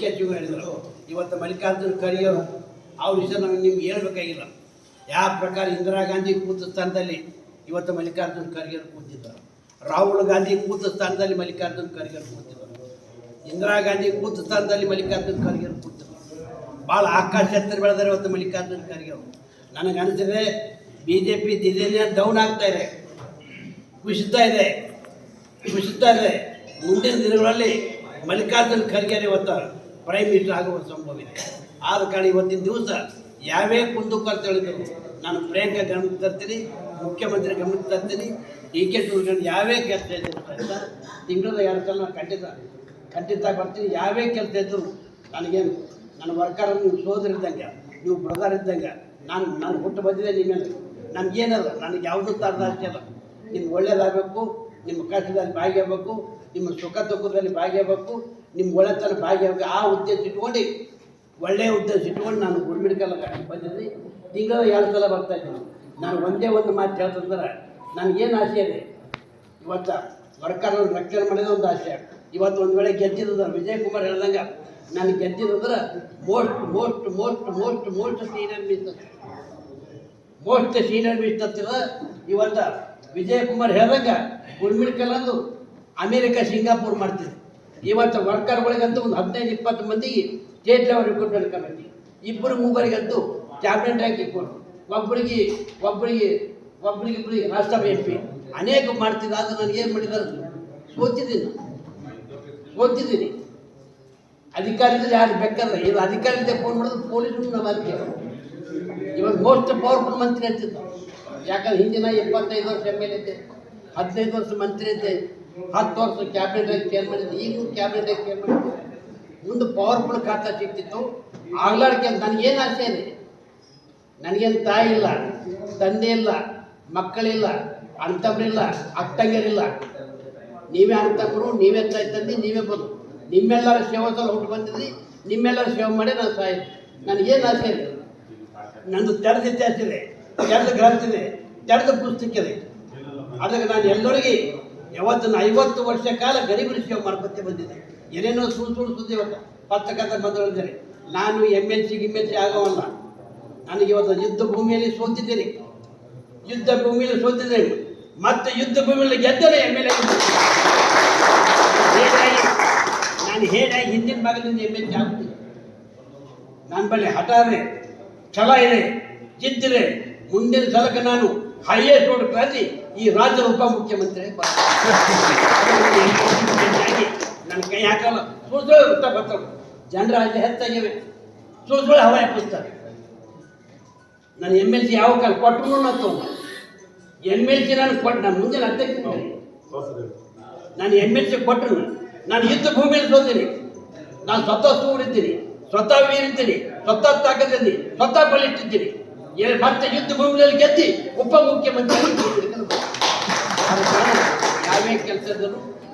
K ಹೇಳಿದರು. ಇವತ್ತು ಮಲ್ಲಿಕಾರ್ಜುನ ಖರ್ಗೆಯವರು ಆ ವಿಷಯ ನಾವು ನಿಮ್ಗೆ ಹೇಳ್ಬೇಕಾಗಿಲ್ಲ. ಯಾವ ಪ್ರಕಾರ ಇಂದಿರಾ ಗಾಂಧಿ ಕೂತ ಸ್ಥಾನದಲ್ಲಿ ಇವತ್ತು ಮಲ್ಲಿಕಾರ್ಜುನ ಖರ್ಗೆಯವರು ಕೂತಿದ್ದರು. ರಾಹುಲ್ ಗಾಂಧಿ ಕೂತ ಸ್ಥಾನದಲ್ಲಿ ಮಲ್ಲಿಕಾರ್ಜುನ ಖರ್ಗೆಯವರು ಕೂತಿದ್ದರು. ಇಂದಿರಾ ಗಾಂಧಿ ಕೂತ ಸ್ಥಾನದಲ್ಲಿ ಮಲ್ಲಿಕಾರ್ಜುನ ಖರ್ಗೆಯವರು ಕೂತಿದ್ದರು. ಕೂತಿದ್ದಾರೆ ಭಾಳ ಆಕಾಶ ಹತ್ತಿರ ಬೆಳೆದರೆ ಇವತ್ತು ಮಲ್ಲಿಕಾರ್ಜುನ ಖರ್ಗೆ ನನಗೆ ಅನಿಸಿದ್ರೆ ಬಿ ಜೆ ಪಿ ದಿನೇ ಡೌನ್ ಆಗ್ತಾ ಇದೆ. ಕುಸಿತಾ ಇದೆ. ಕುಸಿತಾ ಇದೆ. ಮುಂದಿನ ದಿನಗಳಲ್ಲಿ ಮಲ್ಲಿಕಾರ್ಜುನ ಖರ್ಗೆ ಇವತ್ತು ಪ್ರೈಮ್ ಮಿನಿಸ್ಟರ್ ಆಗುವ ಸಂಭವ ಇದೆ ಆದ ಕಾರಣ ಇವತ್ತಿನ ದಿವಸ ಯಾವೇ ಕುಂದುಕೊರತೆ ಹೇಳಿದ್ರು, ನಾನು ಪ್ರಿಯಾಂಕಾ ಗಮನಕ್ಕೆ ತರ್ತೀನಿ ಮುಖ್ಯಮಂತ್ರಿ ಗಮನಕ್ಕೆ ತರ್ತೀನಿ. ಡಿ ಕೆ ಶಿವಕುಮಾರ್ ಯಾವೇ ಕೆಲಸ ಇದ್ದರು ತಿಂಗಳ ಎರಡು ಸಲ ನಾನು ಖಂಡಿತ ಖಂಡಿತ ಬರ್ತೀನಿ. ಯಾವೇ ಕೆಲಸ ಇದ್ದರು ನನಗೇನು, ನನ್ನ ವರ್ಕರ್ ನೀವು ಸೋದರಿದ್ದಂಗೆ ನೀವು ಬ್ರದರ್ ಇದ್ದಂಗೆ, ನಾನು ನಾನು ಹುಟ್ಟು ಬಂದಿದೆ ನಿಮ್ಮೇಲೆ ನನಗೇನಲ್ಲ ನನಗೆ ಯಾವುದೂ ಥರದ ಅಷ್ಟೇ ಅಲ್ಲ ನಿಮ್ಗೆ ಒಳ್ಳೇದಾಗಬೇಕು, ನಿಮ್ಮ ಕಷ್ಟದಲ್ಲಿ ಭಾಗಿಯಾಗಬೇಕು ನಿಮ್ಮ ಸುಖ ದುಃಖದಲ್ಲಿ ಭಾಗಿಯಾಗಬೇಕು, ನಿಮ್ಮ ಒಳ್ಳೆತನ ಭಾಗಿಯಾಗಬೇಕು. ಆ ಉದ್ದೇಶ ಇಟ್ಕೊಂಡು, ಒಳ್ಳೆಯ ಉದ್ದೇಶ ಇಟ್ಕೊಂಡು ನಾನು ಗುಡ್ಮಿಡ್ಕಲ್ಲ ಬಂದಿದ್ದೀನಿ. ತಿಂಗಳ ಎರಡು ಸಲ ಬರ್ತಾ ಇದ್ದೀನಿ. ನಾನು ಒಂದೇ ಒಂದು ಮಾತು ಹೇಳ್ತಂದ್ರೆ ನನಗೇನು ಆಸೆ ಇದೆ? ಇವತ್ತು ವರ್ಕರ್ ರಕ್ಷಣೆ ಮಾಡಿದ ಒಂದು ಆಸೆ. ಇವತ್ತು ಒಂದು ವೇಳೆ ಗೆದ್ದಿದ್ರೆ ವಿಜಯ್ ಕುಮಾರ್ ಹೇಳ್ದಂಗೆ, ನಾನು ಗೆದ್ದಿದ್ರೆ most most most most most senior minister most senior minister ಇವತ್ತು ವಿಜಯ್ ಕುಮಾರ್ ಹೇಳ್ದಂಗೆ ಗುಡ್ಮಿಡ್ಕಲ್ಲಂದು ಅಮೇರಿಕ, ಸಿಂಗಾಪುರ್ ಮಾಡ್ತಿದೆ ಇವತ್ತು ವರ್ಕರ್ಗಳಿಗಂತೂ ಒಂದು ಹದಿನೈದು, ಇಪ್ಪತ್ತು ಮಂದಿಗೆ ಸ್ಟೇಟ್ ಲೆವೆಲ್ ರಿಕ್ರೂಟ್ಮೆಂಟ್ ಕಮಿಟಿ ಇಬ್ಬರು ಮೂವರಿಗಂತೂ ಕ್ಯಾಬಿನೆಟ್ ಹಾಕಿ ಕೊಟ್ಟು ಒಬ್ಬರಿಗೆ ಒಬ್ಬರಿಗೆ ಒಬ್ಬರಿಗೆ ಇಬ್ಬರಿಗೆ ರಾಜ್ಯಸಭೆ ಎಂ ಪಿ ಅನೇಕ ಮಾಡ್ತಿದ್ದ ಅದು ನನಗೆ ಏನು ಮಾಡಿದ್ದಾರೆ ಸೋತಿದ್ದೀನಿ ಸೋತಿದ್ದೀನಿ ಅಧಿಕಾರಿಗಳು ಯಾರು ಬೇಕಾದ್ರೆ ಇದು ಅಧಿಕಾರಿಯಿಂದ ಫೋನ್ ಮಾಡಿದ್ರು ಪೊಲೀಸರು ನಾವು ಅದಕ್ಕೆ ಇವಾಗ ಮೋಸ್ಟ್ ಪವರ್ಫುಲ್ ಮಂತ್ರಿ ಅಂತಿದ್ದ ಯಾಕಂದ್ರೆ ಹಿಂದಿನ ಇಪ್ಪತ್ತೈದು ವರ್ಷ ಎಂ ಎಲ್ ಇದ್ದೆ ಹದಿನೈದು ವರ್ಷ ಮಂತ್ರಿ ಇದ್ದೆ ಹತ್ತು ವರ್ಷ ಕ್ಯಾಬಿನೆಟ್ ಚೇರ್ಮನ್ ಈಗಲೂ ಕ್ಯಾಬಿನೆಟ್ ಮಾಡಿದ್ದೆ. ಮುಂದೆ ಪವರ್ಫುಲ್ ಖಾತೆ ಸಿಗ್ತಿತ್ತು ಆಗ್ಲಾಡ್ಕೆ ನನಗೇನು ಆಸೆ ಇದೆ ನನಗೇನು ತಾಯಿ ಇಲ್ಲ, ತಂದೆ ಇಲ್ಲ ಮಕ್ಕಳಿಲ್ಲ ಅಂಥವ್ರಿಲ್ಲ ಅಕ್ಕಂಗಿರಿಲ್ಲ ನೀವೇ ಅಣ್ತಂಬ್ರು ನೀವೇ ತಾಯಿ ತಂದೆ, ನೀವೇ ಬಂದು. ನಿಮ್ಮೆಲ್ಲರ ಸೇವದಲ್ಲಿ ಹುಟ್ಟು ಬಂದಿದ್ರಿ, ನಿಮ್ಮೆಲ್ಲರ ಸೇವೆ ಮಾಡಿ ನಾನು ಸಾಯಿ ನನಗೇನು ಆಸೆ ಇದೆ ನಂದು ತೆರೆದ ಇತಿಹಾಸ ಇದೆ, ತೆರೆದ ಗ್ರಂಥ ಇದೆ ತೆರೆದ ಪುಸ್ತಕ ಇದೆ. ಅದಕ್ಕೆ ನಾನು ಎಲ್ಲರಿಗೆ ಯಾವತ್ತು ನಾನು ಐವತ್ತು ವರ್ಷ ಕಾಲ ಗರೀಬರ ಸೇವೆ ಮಾರುಕಟ್ಟೆ ಬಂದಿದೆ. ಏನೇನೋ ಸುಳ್ಳು ಸುಳ್ಳು ಸುದ್ದಿ ಇವತ್ತು ಪತ್ರಕರ್ತ ಬಂದಿದ್ದಾರೆ ನಾನು ಎಂ ಎಲ್ ಸಿ ಗಿಮ್ ಎಲ್ ಸಿ ಆಗೋವಲ್ಲ. ನನಗೆ ಇವತ್ತು ಯುದ್ಧ ಭೂಮಿಯಲ್ಲಿ ಸೋತಿದ್ದೇನೆ. ಯುದ್ಧ ಭೂಮಿಯಲ್ಲಿ ಸೋತಿದ್ದೇನೆ. ಮತ್ತೆ ಯುದ್ಧ ಭೂಮಿಯಲ್ಲಿ ಗೆದ್ದರೆ ಎಂ ಎಲ್ ಎ ನಾನು ಹೇಳಾಗಿ ಹಿಂದಿನ ಭಾಗದಿಂದ ಎಂ ಎಲ್ ಸಿ ಆಗ್ತೀನಿ ನನ್ನ ಬಳಿ ಹಠ ಇದೆ, ಛಲ ಇದೆ ಜಿದ್ದಿದೆ ಮುಂದಿನ ಸಲಕ್ಕೆ ನಾನು ಹೈಯೆಸ್ಟ್ ರೋಡ್ ಕ್ರಾಂತಿ ಈ ರಾಜ್ಯದ ಉಪಮುಖ್ಯಮಂತ್ರಿ ನನ್ನ ಕೈ ಹಾಕಲ್ಲ. ಸುಳ್ಳು ಸುಳ್ಳು ಬರ್ತಾರೆ ಜನರ ಅಲ್ಲಿ ಹೆಚ್ಚಾಗಿವೆ ಸುಳ್ಳು ಸುಳ್ಳು ಹವಾ ಎಪ್ಪಿಸ್ತಾರೆ ನನ್ನ ಎಂ ಎಲ್ ಸಿ ಯಾವ ಕಾಲ ಕೊಟ್ಟರು ನಾನು ಎಂ ಎಲ್ ಸಿ ನಾನು ಕೊಟ್ಟು ನಾನು ಮುಂಜಾನೆ ಅಧ್ಯಕ್ಷ ನಾನು ಎಂ ಎಲ್ ಸಿ ಕೊಟ್ಟರು ನಾನು. ಯುದ್ಧ ಭೂಮಿಯಲ್ಲಿ ಸೋತೀನಿ. ನಾನು ಸ್ವತಃ ಸೂರಿದ್ದೀನಿ. ಸ್ವತಃ ವೀರಿದ್ದೀನಿ. ಸ್ವತಃ ತಾಕದಿದ್ದೀನಿ ಸ್ವತಃ ಬಲಿಷ್ಠಿದ್ದೀನಿ. ಏ- ಮತ್ತೆ ಯುದ್ಧ ಭೂಮಿಯಲ್ಲಿ ಗೆದ್ದಿ ಉಪಮುಖ್ಯಮಂತ್ರಿ ಯಾವ್ಯಾವ ಕೆಲಸದಲ್ಲೂ